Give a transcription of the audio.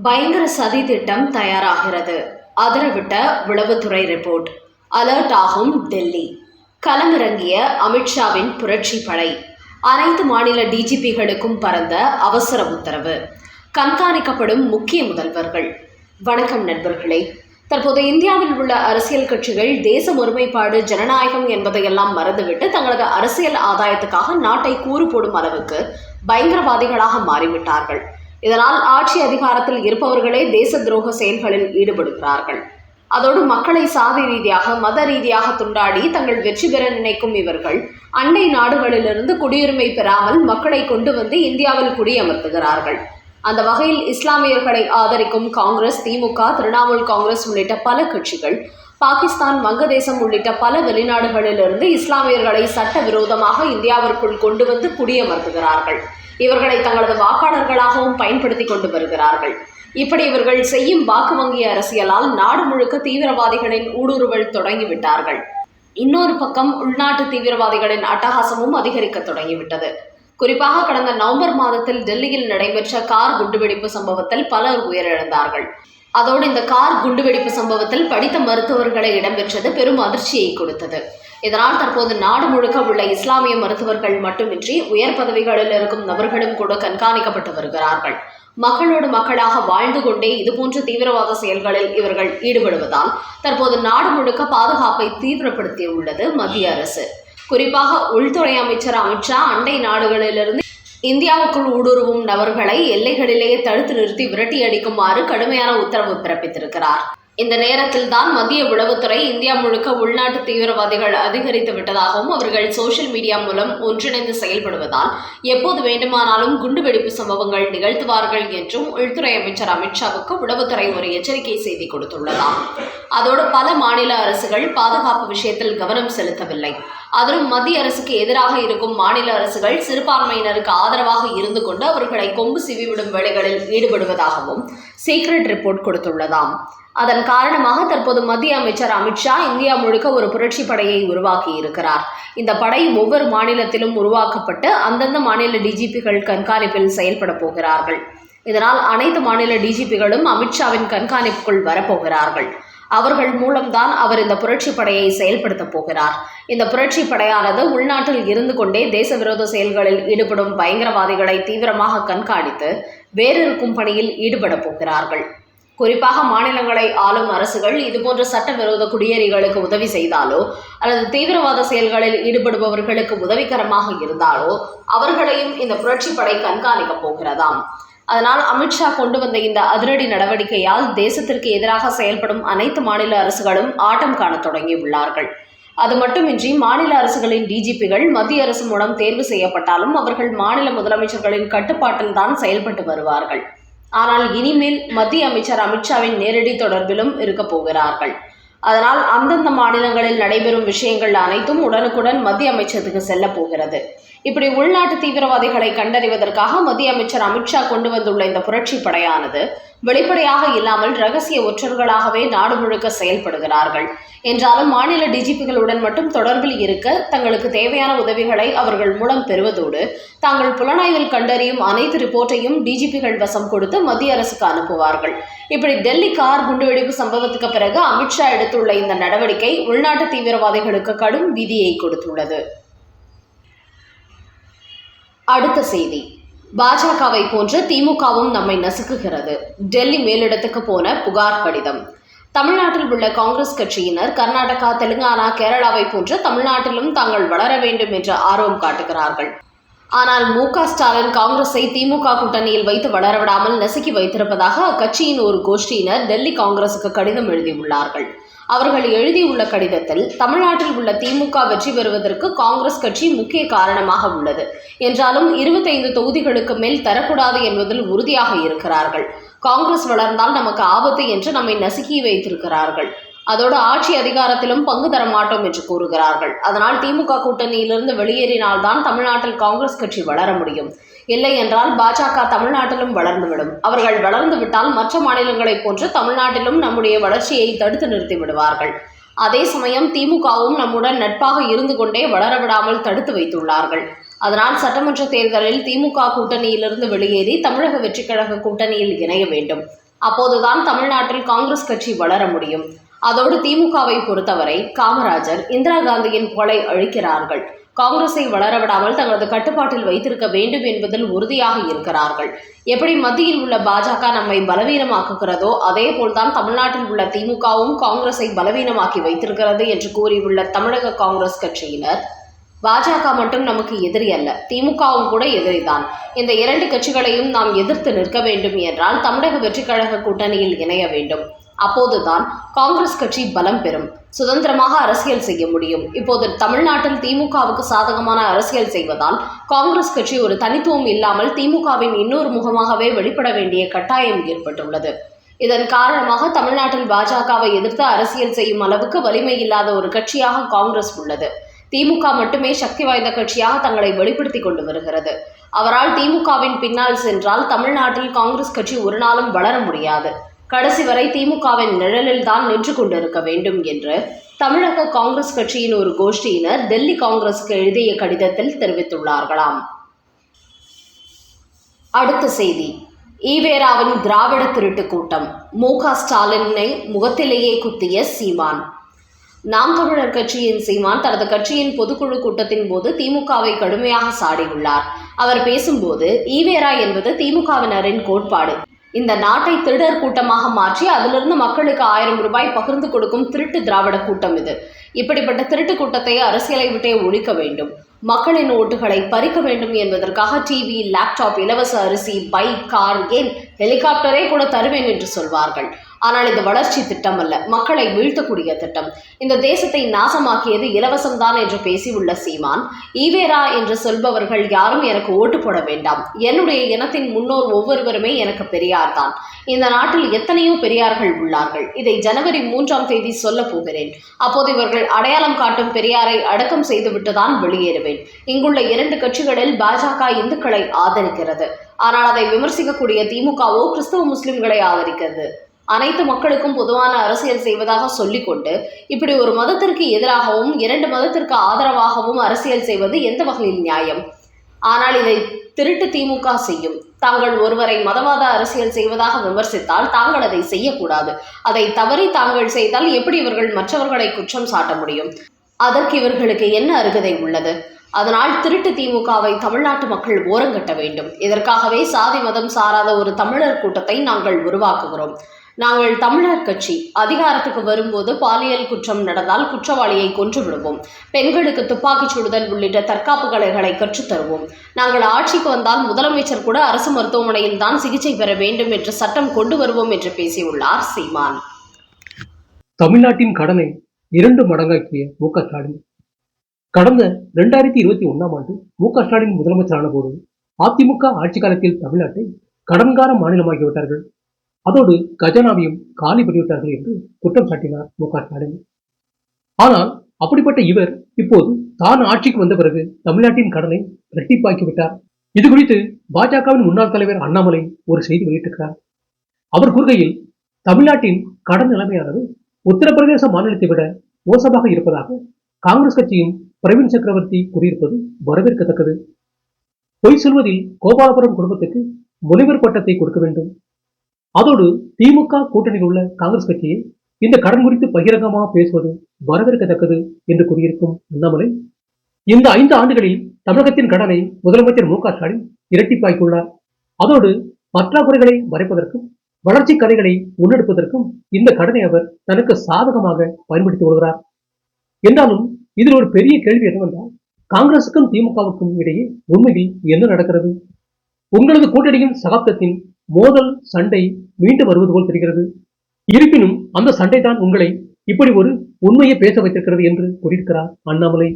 பயங்கர சதி திட்டம் தயாராகிறது. அதிரவிட்ட உளவுத்துறை ரிப்போர்ட். அலர்ட் ஆகும் டெல்லி. களமிறங்கிய அமித்ஷாவின் புரட்சி படை. அனைத்து மாநில டிஜிபிகளுக்கும் பறந்த அவசர உத்தரவு. கண்காணிக்கப்படும் முக்கிய முதல்வர்கள். வணக்கம் நண்பர்களே. தற்போது இந்தியாவில் உள்ள அரசியல் கட்சிகள் தேச ஒருமைப்பாடு ஜனநாயகம் என்பதையெல்லாம் மறந்துவிட்டு தங்களது அரசியல் ஆதாயத்துக்காக நாட்டை கூறு போடும் அளவுக்கு பயங்கரவாதிகளாக மாறிவிட்டார்கள். இதனால் ஆட்சி அதிகாரத்தில் இருப்பவர்களே தேச துரோக செயல்களில் ஈடுபடுகிறார்கள். அதோடு மக்களை சாதி ரீதியாக மத ரீதியாக துண்டாடி தங்கள் வெற்றி பெற நினைக்கும் இவர்கள் அண்டை நாடுகளிலிருந்து குடியுரிமை பெறாமல் மக்களை கொண்டு வந்து இந்தியாவில் குடியமர்த்துகிறார்கள். அந்த வகையில் இஸ்லாமியர்களை ஆதரிக்கும் காங்கிரஸ் திமுக திரிணாமுல் காங்கிரஸ் உள்ளிட்ட பல கட்சிகள் பாகிஸ்தான் வங்கதேசம் உள்ளிட்ட பல வெளிநாடுகளிலிருந்து இஸ்லாமியர்களை சட்டவிரோதமாக இந்தியாவிற்குள் கொண்டு வந்து குடியமர்த்துகிறார்கள். இவர்களை தங்களது வாக்காளர்களாகவும் பயன்படுத்தி கொண்டு வருகிறார்கள். இப்படி இவர்கள் செய்யும் வாக்கு வங்கி அரசியலால் நாடு முழுக்க தீவிரவாதிகளின் ஊடுருவல் தொடங்கிவிட்டார்கள். இன்னொரு பக்கம் உள்நாட்டு தீவிரவாதிகளின் அட்டகாசமும் அதிகரிக்க தொடங்கிவிட்டது. குறிப்பாக கடந்த நவம்பர் மாதத்தில் டெல்லியில் நடைபெற்ற கார் குண்டுவெடிப்பு சம்பவத்தில் பலர் உயிரிழந்தார்கள். அதோடு இந்த கார் குண்டுவெடிப்பு சம்பவத்தில் படித்த மருத்துவர்களை இடம்பெற்றது பெரும் அதிர்ச்சியை கொடுத்தது. இதனால் தற்போது நாடு முழுக்க உள்ள இஸ்லாமிய மருத்துவர்கள் மட்டுமின்றி உயர் பதவிகளில் இருக்கும் நபர்களும் கூட கண்காணிக்கப்பட்டு வருகிறார்கள். மக்களோடு மக்களாக வாழ்ந்து கொண்டே இதுபோன்ற தீவிரவாத செயல்களில் இவர்கள் ஈடுபடுவதால் தற்போது நாடு முழுக்க பாதுகாப்பை தீவிரப்படுத்தியுள்ளது மத்திய அரசு. குறிப்பாக உள்துறை அமைச்சர் அமித்ஷா அண்டை நாடுகளிலிருந்து இந்தியாவுக்குள் ஊடுருவும் நபர்களை எல்லைகளிலேயே தடுத்து நிறுத்தி விரட்டி அடிக்குமாறு கடுமையான உத்தரவு பிறப்பித்திருக்கிறார். இந்த நேரத்தில் தான் மத்திய உளவுத்துறை இந்தியா முழுக்க உள்நாட்டு தீவிரவாதிகள் அதிகரித்து விட்டதாகவும் அவர்கள் சோசியல் மீடியா மூலம் ஒன்றிணைந்து செயல்படுவதால் எப்போது வேண்டுமானாலும் குண்டுவெடிப்பு சம்பவங்கள் நிகழ்த்துவார்கள் என்றும் உள்துறை அமைச்சர் அமித்ஷாவுக்கு உளவுத்துறை ஒரு எச்சரிக்கை செய்தி கொடுத்துள்ளதாம். அதோடு பல மாநில அரசுகள் பாதுகாப்பு விஷயத்தில் கவனம் செலுத்தவில்லை. அதிலும் மத்திய அரசுக்கு எதிராக இருக்கும் மாநில அரசுகள் சிறுபான்மையினருக்கு ஆதரவாக இருந்து கொண்டு அவர்களை கொம்பு சிவிவிடும் வேலைகளில் ஈடுபடுவதாகவும் சீக்ரெட் ரிப்போர்ட் கொடுத்துள்ளதாம். அதன் காரணமாக தற்போது மத்திய அமைச்சர் அமித்ஷா இந்தியா முழுக்க ஒரு புரட்சி படையை உருவாக்கி இருக்கிறார். இந்த படை ஒவ்வொரு மாநிலத்திலும் உருவாக்கப்பட்டு அந்தந்த மாநில டிஜிபிகள் கண்காணிப்பில் செயல்பட போகிறார்கள். இதனால் அனைத்து மாநில டிஜிபிகளும் அமித்ஷாவின் கண்காணிப்புக்குள் வரப்போகிறார்கள் அவர்கள் மூலம்தான் அவர் இந்த புரட்சி படையை செயல்படுத்தப் போகிறார். இந்த புரட்சி படையானது உள்நாட்டில் இருந்து கொண்டே தேச விரோத செயல்களில் ஈடுபடும் பயங்கரவாதிகளை தீவிரமாக கண்காணித்து வேறிருக்கும் பணியில் ஈடுபட போகிறார்கள். குறிப்பாக மாநிலங்களை ஆளும் அரசுகள் இதுபோன்ற சட்டவிரோத குடியேறிகளுக்கு உதவி செய்தாலோ அல்லது தீவிரவாத செயல்களில் ஈடுபடுபவர்களுக்கு உதவிகரமாக இருந்தாலோ அவர்களையும் இந்த புரட்சி படை கண்காணிக்கப் போகிறதாம். அதனால் அமித்ஷா கொண்டு வந்த இந்த அதிரடி நடவடிக்கையால் தேசத்திற்கு எதிராக செயல்படும் அனைத்து மாநில அரசுகளும் ஆட்டம் காணத் தொடங்கியுள்ளார்கள். அது மட்டுமின்றி மாநில அரசுகளின் டிஜிபிகள் மத்திய அரசு மூலம் தேர்வு செய்யப்பட்டாலும் அவர்கள் மாநில முதலமைச்சர்களின் கட்டுப்பாட்டில் தான் செயல்பட்டு வருவார்கள். ஆனால் இனிமேல் மத்திய அமைச்சர் அமித்ஷாவின் நேரடி தொடர்பிலும் இருக்க போகிறார்கள். அதனால் அந்தந்த மாநிலங்களில் நடைபெறும் விஷயங்கள் அனைத்தும் உடனுக்குடன் மத்திய அமைச்சருக்கு செல்ல போகிறது. இப்படி உள்நாட்டு தீவிரவாதிகளை கண்டறிவதற்காக மத்திய அமைச்சர் அமித்ஷா கொண்டு வந்துள்ள இந்த புரட்சி படையானது வெளிப்படையாக இல்லாமல் ரகசிய ஒற்றர்களாகவே நாடு முழுக்க செயல்படுகிறார்கள். என்றாலும் மாநில டிஜிபிகளுடன் மட்டும் தொடர்பில் இருக்க தங்களுக்கு தேவையான உதவிகளை அவர்கள் மூலம் பெறுவதோடு தாங்கள் புலனாய்வில் கண்டறியும் அனைத்து ரிப்போர்ட்டையும் டிஜிபிகள் வசம் கொடுத்து மத்திய அரசுக்கு அனுப்புவார்கள். இப்படி டெல்லி கார் குண்டுவெடிப்பு சம்பவத்துக்கு பிறகு அமித்ஷா எடுத்துள்ள இந்த நடவடிக்கை உள்நாட்டு தீவிரவாதிகளுக்கு கடும் விதியை கொடுத்துள்ளது. அடுத்த செய்தி. பாஜகவை போன்று திமுகவும் நம்மை நசுக்குகிறது. டெல்லி மேலிடத்துக்கு போன புகார் கடிதம். தமிழ்நாட்டில் உள்ள காங்கிரஸ் கட்சியினர் கர்நாடகா தெலுங்கானா கேரளாவை போன்று தமிழ்நாட்டிலும் தாங்கள் வளர வேண்டும் என்ற ஆர்வம் காட்டுகிறார்கள். ஆனால் மு க ஸ்டாலின் காங்கிரஸை திமுக கூட்டணியில் வைத்து வளரவிடாமல் நசுக்கி வைத்திருப்பதாக அக்கட்சியின் ஒரு கோஷ்டியினர் டெல்லி காங்கிரசுக்கு கடிதம் எழுதியுள்ளார்கள். அவர்கள் எழுதியுள்ள கடிதத்தில் தமிழ்நாட்டில் உள்ள திமுக வெற்றி பெறுவதற்கு காங்கிரஸ் கட்சி முக்கிய காரணமாக உள்ளது. என்றாலும் இருபத்தைந்து தொகுதிகளுக்கு மேல் தரக்கூடாது என்பதில் உறுதியாக இருக்கிறார்கள். காங்கிரஸ் வளர்ந்தால் நமக்கு ஆபத்து என்று நம்மை நசுக்கி வைத்திருக்கிறார்கள். அதோடு ஆட்சி அதிகாரத்திலும் பங்கு தர மாட்டோம் என்று கூறுகிறார்கள். அதனால் திமுக கூட்டணியிலிருந்து வெளியேறினால்தான் தமிழ்நாட்டில் காங்கிரஸ் கட்சி வளர முடியும். இல்லை என்றால் பாஜக தமிழ்நாட்டிலும் வளர்ந்துவிடும். அவர்கள் வளர்ந்து விட்டால் மற்ற மாநிலங்களைப் போன்று தமிழ்நாட்டிலும் நம்முடைய வளர்ச்சியை தடுத்து நிறுத்தி விடுவார்கள். அதே சமயம் திமுகவும் நம்முடன் நட்பாக இருந்து கொண்டே வளர விடாமல் தடுத்து வைத்துள்ளார்கள். அதனால் சட்டமன்ற தேர்தலில் திமுக கூட்டணியிலிருந்து வெளியேறி தமிழக வெற்றிக்கழக கூட்டணியில் இணைய வேண்டும். அப்போதுதான் தமிழ்நாட்டில் காங்கிரஸ் கட்சி வளர முடியும். அதோடு திமுகவை பொறுத்தவரை காமராஜர் இந்திரா காந்தியின் புகழை அழிக்கிறார்கள். காங்கிரஸை வளரவிடாமல் தங்களது கட்டுப்பாட்டில் வைத்திருக்க வேண்டும் என்பதில் உறுதியாக இருக்கிறார்கள். எப்படி மத்தியில் உள்ள பாஜக நம்மை பலவீனமாக்குகிறதோ அதே போல்தான் தமிழ்நாட்டில் உள்ள திமுகவும் காங்கிரஸை பலவீனமாக்கி வைத்திருக்கிறது என்று கூறியுள்ள தமிழக காங்கிரஸ் கட்சியினர் பாஜக மட்டும் நமக்கு எதிரி அல்ல திமுகவும் கூட எதிரிதான். இந்த இரண்டு கட்சிகளையும் நாம் எதிர்த்து நிற்க வேண்டும் என்றால் தமிழக வெற்றிக்கழக கூட்டணியில் இணைய வேண்டும். அப்போதுதான் காங்கிரஸ் கட்சி பலம் பெறும். சுதந்திரமாக அரசியல் செய்ய முடியும். இப்போது தமிழ்நாட்டில் திமுகவுக்கு சாதகமான அரசியல் செய்வதால் காங்கிரஸ் கட்சி ஒரு தனித்துவம் இல்லாமல் திமுகவின் இன்னொரு முகமாகவே வெளிப்பட வேண்டிய கட்டாயம் ஏற்பட்டுள்ளது. இதன் காரணமாக தமிழ்நாட்டில் பாஜகவை எதிர்த்து அரசியல் செய்யும் அளவுக்கு வலிமை இல்லாத ஒரு கட்சியாக காங்கிரஸ் உள்ளது. திமுக மட்டுமே சக்தி வாய்ந்த கட்சியாக தங்களை வெளிப்படுத்தி கொண்டு வருகிறது. அவரால் திமுகவின் பின்னால் சென்றால் தமிழ்நாட்டில் காங்கிரஸ் கட்சி ஒரு நாளும் வளர முடியாது. கடைசி வரை திமுகவின் நிழலில் தான் நின்று கொண்டிருக்க வேண்டும் என்று தமிழக காங்கிரஸ் கட்சியின் ஒரு கோஷ்டியினர் டெல்லி காங்கிரஸுக்கு எழுதிய கடிதத்தில் தெரிவித்துள்ளார்களாம். அடுத்த செய்தி. ஈவேராவின் திராவிட திருட்டு கூட்டம். மு க ஸ்டாலினை முகத்திலேயே குத்திய சீமான். நாம் தமிழர் கட்சியின் சீமான் தனது கட்சியின் பொதுக்குழு கூட்டத்தின் போது திமுகவை கடுமையாக சாடியுள்ளார். அவர் பேசும்போது ஈவேரா என்பது திமுகவினரின் கோட்பாடு. இந்த நாட்டை திருடர் கூட்டமாக மாற்றி அதிலிருந்து மக்களுக்கு ஆயிரம் ரூபாய் பகிர்ந்து கொடுக்கும் திருட்டு திராவிட கூட்டம் இது. இப்படிப்பட்ட திருட்டு கூட்டத்தை அரசியலை விட்டே ஒழிக்க வேண்டும். மக்களின் ஓட்டுகளை பறிக்க வேண்டும் என்பதற்காக டிவி லேப்டாப் இலவச அரிசி பைக் கார் ஏன் ஹெலிகாப்டரே கூட தருவேன் என்று சொல்வார்கள். ஆனால் இது வளர்ச்சி திட்டம் அல்ல மக்களை வீழ்த்தக்கூடிய திட்டம். இந்த தேசத்தை நாசமாக்கியது இலவசம்தான் என்று பேசியுள்ள சீமான் ஈவேரா என்று சொல்பவர்கள் யாரும் எனக்கு ஓட்டு போட வேண்டாம். என்னுடைய இனத்தின் முன்னோர் ஒவ்வொருவருமே எனக்கு பெரியார் தான் இந்த நாட்டில் எத்தனையோ பெரியார்கள் உள்ளார்கள். இதை ஜனவரி மூன்றாம் தேதி சொல்ல போகிறேன். அப்போது இவர்கள் அடையாளம் காட்டும் பெரியாரை அடக்கம் செய்துவிட்டுதான் வெளியேறுவேன். இங்குள்ள இரண்டு கட்சிகளில் பாஜக இந்துக்களை ஆதரிக்கிறது. ஆனால் அதை விமர்சிக்கக்கூடிய திமுகவோ கிறிஸ்தவ முஸ்லிம்களை ஆதரிக்கிறது. அனைத்து மக்களுக்கும் பொதுவான அரசியல் செய்வதாக சொல்லிக்கொண்டு இப்படி ஒரு மதத்திற்கு எதிராகவும் இரண்டு மதத்திற்கு ஆதரவாகவும் அரசியல் செய்வது எந்த வகையில் நியாயம்? ஆனால் இதை திருட்டு திமுக செய்யும். தாங்கள் ஒருவரை மதவாத அரசியல் செய்வதாக விமர்சித்தால் தாங்கள் அதை செய்யக்கூடாது. அதை தவறி தாங்கள் செய்தால் எப்படி இவர்கள் மற்றவர்களை குற்றம் சாட்ட முடியும்? அதற்கு இவர்களுக்கு என்ன அருகதை உள்ளது? அதனால் திருட்டு திமுகவை தமிழ்நாட்டு மக்கள் ஓரங்கட்ட வேண்டும். இதற்காகவே சாதி மதம் சாராத ஒரு தமிழர் கூட்டத்தை நாங்கள் உருவாக்குகிறோம். நாங்கள் தமிழர் கட்சி. அதிகாரத்துக்கு வரும்போது பாலியல் குற்றம் நடந்தால் குற்றவாளியை கொன்று விடுவோம் பெண்களுக்கு துப்பாக்கிச் சுடுதல் உள்ளிட்ட தற்காப்பு கலைகளை கற்றுத்தருவோம் நாங்கள் ஆட்சிக்கு வந்தால் முதலமைச்சர் கூட அரசு மருத்துவமனையில் தான் சிகிச்சை பெற வேண்டும் என்று சட்டம் கொண்டு வருவோம் என்று பேசியுள்ளார் சீமான். தமிழ்நாட்டின் கடனை இரண்டு மடங்காக்கிய மு க ஸ்டாலின். கடந்த இரண்டாயிரத்தி இருபத்தி ஒன்னாம் ஆண்டு மு க ஸ்டாலின் முதலமைச்சரான போது அதிமுக ஆட்சி காலத்தில் தமிழ்நாட்டை கடன்கார மாநிலமாகிவிட்டார்கள் அதோடு கஜானாவையும் காலி பண்ணிவிட்டார்கள் என்று குற்றம் சாட்டினார் மு க ஸ்டாலின் ஆனால் அப்படிப்பட்ட இவர் இப்போது தான் ஆட்சிக்கு வந்த பிறகு தமிழ்நாட்டின் கடனை இரட்டிப்பாக்கி விட்டார். இது குறித்து பாஜகவின் முன்னாள் தலைவர் அண்ணாமலை ஒரு செய்தி வெளியிட்டிருக்கிறார். அவர் கூறுகையில் தமிழ்நாட்டின் கடன் நிலைமையானது உத்தரப்பிரதேச மாநிலத்தை விட மோசமாக இருப்பதாக காங்கிரஸ் கட்சியும் பிரவீன் சக்கரவர்த்தி கூறியிருப்பது வரவேற்கத்தக்கது. பொய் சொல்வதில் கோபாலபுரம் குடும்பத்துக்கு முனைவர் பட்டத்தை கொடுக்க வேண்டும். அதோடு திமுக கூட்டணியில் உள்ள காங்கிரஸ் கட்சியை இந்த கடன் குறித்து பகிரங்கமாக பேசுவது வரவேற்கத்தக்கது என்று கூறியிருக்கும் அண்ணாமலை. இந்த ஐந்து ஆண்டுகளில் தமிழகத்தின் கடனை முதலமைச்சர் மு க ஸ்டாலின் இரட்டிப்பாக்கியுள்ளார். அதோடு பற்றாக்குறைகளை மறைப்பதற்கும் வளர்ச்சி கதைகளை முன்னெடுப்பதற்கும் இந்த கடனை அவர் தனக்கு சாதகமாக பயன்படுத்தி வருகிறார். என்றாலும் இதில் ஒரு பெரிய கேள்வி என்னவென்றால் காங்கிரசுக்கும் திமுகவுக்கும் இடையே உண்மையில் என்ன நடக்கிறது? உங்களது கூட்டணியின் சகாப்தத்தின் மோதல் சண்டை மீண்டு வருவது போல் தெரிகிறது. இருப்பினும் அந்த சண்டை தான் உங்களை இப்படி ஒரு உண்மையை பேச வைத்திருக்கிறது என்று கூறியிருக்கிறார் அண்ணாமலை.